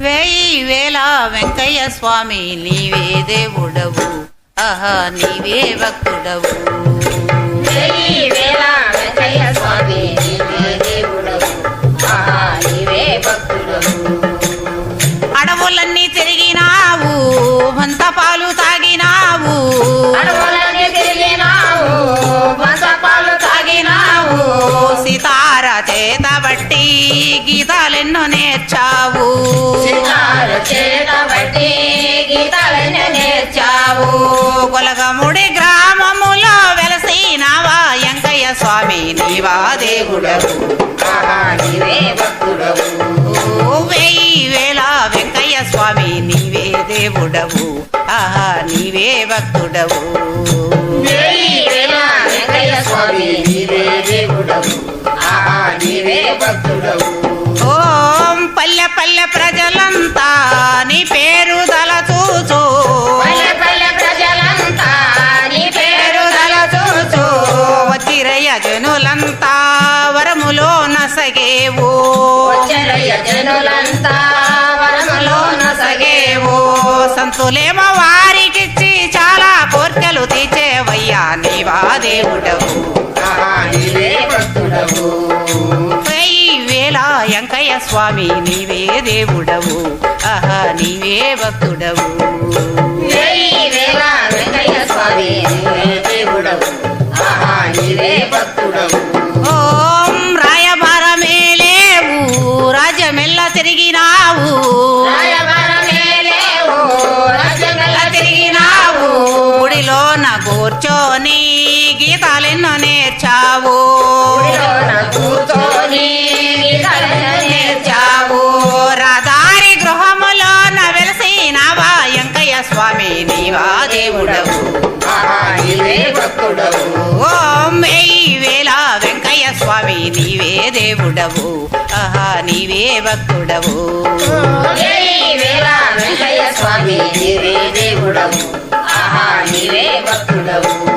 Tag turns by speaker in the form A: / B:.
A: వేయి వేల వెంకయ్య స్వామి నీవే దేవుడవు. ఆహా నీవే భక్తుడవు.
B: వెయ్యి వేల వెంకయ్య స్వామి నీవే దేవుడవు. ఆహా నీవే భక్తుడవు.
A: అడవులన్నీ తిరిగినావు వంత పాలు తాగినావు.
B: అడవులన్నీ తిరిగినావు తాగినావు.
A: సితార చేత బట్టి గీతాలెన్నో నేర్చావు.
B: సితార చేత బట్టి గీతాలను నేర్చావు.
A: కొలగముడి గ్రామములో వెలసినావా వెంకయ్య స్వామి నీవా దేవుడవు.
B: ఆహా నీవే భక్తుడవు.
A: ఓ వేయి వేల వెంకయ్య స్వామి నీవే దేవుడవు. ఆహా నీవే భక్తుడవు.
B: వెయ్యి వేల వెంకయ్య స్వామి నీవే దేవుడవు. ఆహా నీవే భక్తుడవు.
A: ఓం పల్లె పల్లె ప్రజలంతా జనులంతా వరములో నసగేవు.
B: వచ్చరయ్య జనులంతా వరములో నసగేవు.
A: సంతులేమో వారికిచ్చి చాలా కోర్కెలు తీర్చేవయ్యా నీవా దేవుడవు.
B: నీవే భక్తుడవు.
A: వెంకయ్య స్వామి నీవే దేవుడవు. ఆహా నీవే భక్తుడవు. ఓం రాయబారమే లేవు రాజ్యమెల్ల తిరిగినావు. తిరిగినావు. గుడిలోన కూర్చొని గీతాలెన్నో నేర్చావు.
B: గుడిలోన
A: నీవా
B: నీవే భక్తుడవు.
A: ఓం వెయ్యి వేల వెంకయ్య స్వామి నీవే దేవుడవు. ఆహా నీవే భక్తుడవు.
B: స్వామి నీవే దేవుడవు. ఆహా నీవే భక్తుడవు.